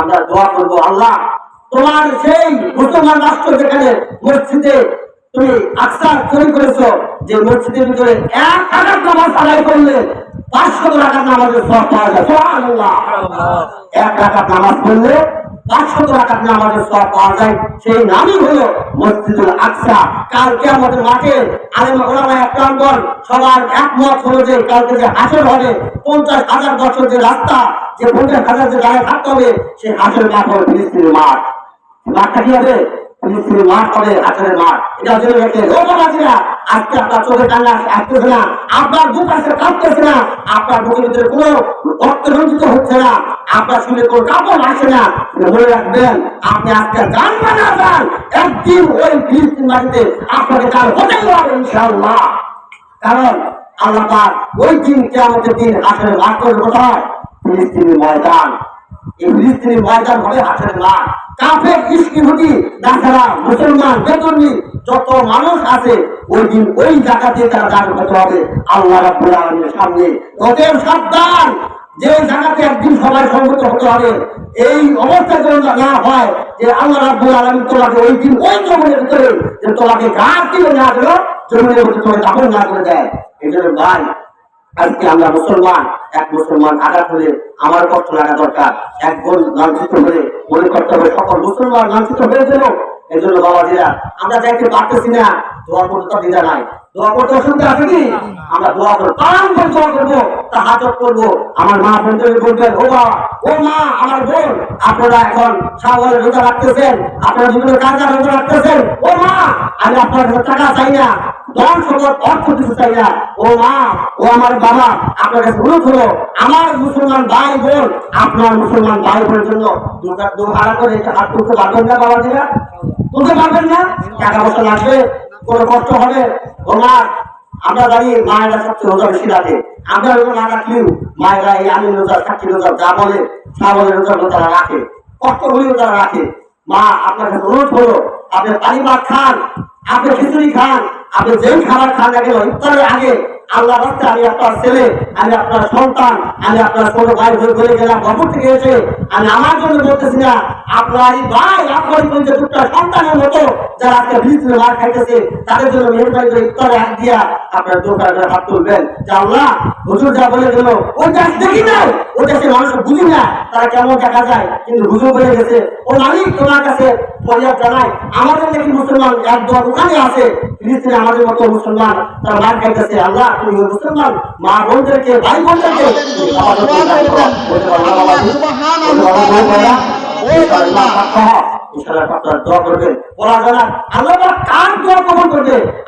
আমরা দোয়া করব, আল্লাহ, তোমার সেই মুসলমান রাষ্ট্র যেখানে মসজিদে তুমি আকসার তৈরি করেছ, যে মসজিদের ভিতরে এক হাজার নামাজ আদায় করলে পাঁচশো টাকার নামাজের সব পাওয়া যায়। এক টাকার নামাজ পড়লে পাঁচশো টাকার নামাজের সব পাওয়া যায়। সেই নামই হলো মসজিদুল আকসা। কালকে আমাদের মাঠে আলেম ওলামা প্রাঙ্গন সবার একমত হলো যে কালকে যে হাসর হবে, পঞ্চাশ হাজার বছর যে রাস্তা, যে পঞ্চাশ হাজার যে গায়ে থাকতে হবে, সেই হাসর মাঠ হবে ফিলিস্তিনের মাঠ। মাঠটা কি হবে? ফিলিস্তিনের মাঠ আজকে আপনার চোখে কান্না ওই ফিলিস্তিন মাটিতে আপনাকে দিন কেমতের দিন আসলে মাঠ করবে ময়দান। এই ফিলিস্তিনের ময়দান হবে হাসের মাঠ। কাফের নাসারা মুসলমান বেতনি যত মানুষ আছে, ওই দিন ওই জায়গাতে তারা দান হবে। আল্লাহ আলামিনের সামনে। ওদের সাবধান! যে জায়গাতে একদিন সবাই সম্মত হতে হবে, এই অবস্থা যেন না হয় যে আল্লাহ রাব্বুল আলামিন তোমাকে ওই দিন ওই জমিনের ভিতরে, যে তোমাকে ঘাট দিয়ে না দিল জমিনের ভিতরে তোমাকে না করে দেয়। এই জন্য ভাই আজকে আমরা মুসলমান, এক মুসলমান আঘাত হলে আমার কষ্ট লাগা দরকার। এক বোন লাঞ্ছিত হলে মনে করতে হবে সকল মুসলমান লাঞ্ছিত এই জন্য আমরা পারতেছি না। দোয়া করতে নাই। দোয়া করতে আছে কি? আমরা দোয়া করব করে দোয়া তা হাজত আমার মা বোনদের বলবেন ও মা ও মা, আমার বোন, আপনারা এখন সাগরের রোজা রাখতেছেন, আপনারা বিভিন্ন কাজে রাখতেছেন? ও মা, আমি আপনার টাকা চাই না। ধন সম্পদ অর্থ কিছু চাই না। ও মা, ও আমার বাবা, আপনার কাছে অনুরোধ হলো, আমার মুসলমান ভাই বোন, আপনার মুসলমান ভাই বোনের জন্য দু ভাড়া করে হাত তুলতে পারবেন না বাবা দিরা তুলতে পারবেন না? টাকা পয়সা লাগবে, কোনো কষ্ট হবে? ও মা, আমরা দাঁড়িয়ে মায়েরা সবচেয়ে রোজা বেশি রাখে আমরা রোজা না রাখলেও মায়েরা এই আমি রোজা সাক্ষী রোজা যা বলে, তা রোজা তারা রাখে। কষ্ট হলেও তারা রাখে। মা, আপনার কাছে অনুরোধ হলো, আপনি পানি খান, আপনি খিচুড়ি খান আপনি যেই খাবার খান না কেন আগে আল্লাহ আমি আপনার ছেলে, আমি আপনার সন্তান, আমি আপনার ছোট ভাই গেলাম থেকে এসে আমি আমার জন্য বলতেছি না, আপনার ভাই আপনার সন্তানের মতো যারা আজকে মার খাইতেছে, তাদের জন্য করে হাত দিয়া আপনার দোকানে হাত তুলবেন। যে আল্লাহ, হুজুর যা বলে গেল, ওই দেশ দেখি না ওই দেশের মানুষ বুঝি না, তারা কেমন দেখা যায়, কিন্তু হুজুর বলে গেছে, ও মালিক, তোমার কাছে ফরিয়াদ জানাই, আমাদের নাকি মুসলমান এক দল ওখানে আছে, ফিলিস্তিনে আমাদের মতো মুসলমান তারা মার খাইতেছে, আল্লাহ তুমি মুসলমান মা বোনদেরকে ভাই বোনদেরকে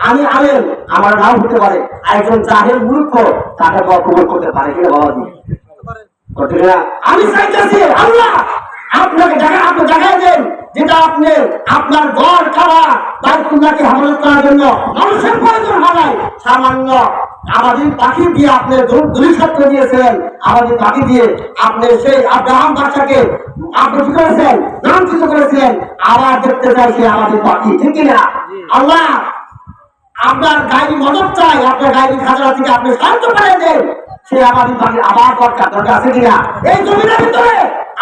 আমি আলেম, আমার নাম হতে পারে একজন জাহেল মূর্খ তাকে দোয়া কবুল করতে পারে কিনা বাবাজি আমি চাইতেছি আল্লাহ আপনাকে জায়গা আপনি জায়গায় দেন। যেটা আপনি আপনার ঘর খাওয়া বাইকুল্লাহকে হামলা করার জন্য মানুষের প্রয়োজন হয় সামান্য আমাদের পাখি দিয়ে আপনি দুলিশাত করে দিয়েছিলেন। আমাদের পাখি দিয়ে আপনি সেই আব্রাহাম বাচ্চাকে করেছেন করেছিলেন আবার দেখতে চাইছে আমাদের পাখি, ঠিক আল্লাহ আপনার গাড়ি মদত চাই আপনার গাড়ি খাজনা থেকে আপনি সাহায্য করে দেন সে আমাদের পাখি আবার দরকার দরকার আছে কিনা? এই জমিনের ভিতরে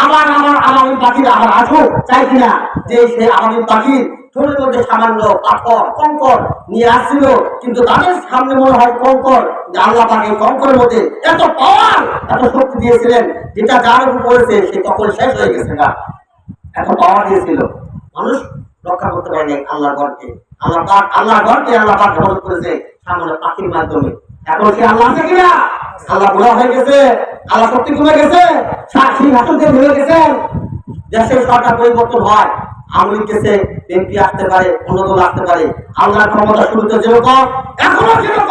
আমার আমার আমাদের পাখির আবার আসুক চাই কিনা? যে সে আমাদের পাখির ছোটের মধ্যে সামান্য পাথর, কঙ্কর নিয়ে আসছিল। কিন্তু তাদের সামনে মনে হয় কঙ্কর, যে আল্লাহ পাকে কঙ্করের মধ্যে এত পাওয়ার এত শক্তি দিয়েছিলেন, যেটা যার উপর পড়েছে, সে তখন শেষ হয়ে গেছে না। এত পাওয়ার দিয়েছিল। মানুষ রক্ষা করতে পারেনি আল্লাহ ঘরকে। আল্লাহ পাক আল্লাহ ঘরকে আল্লাহ পাক হেফাজত করেছে সামনে পাখির মাধ্যমে। এখন সে আল্লাহ আছে কিনা? আল্লাহ বুড়া হয়ে গেছে, আল্লাহ শক্তি কমে গেছে, সাক্ষী হাসন দিয়ে ভেঙে গেছেন দেশের সরকার পরিবর্তন হয় আমলিক গেছে এমপি আসতে পারে অন্য দল আসতে পারে আল্লাহ ক্ষমতা শুরুতে যেরকম, এখনও যেরকম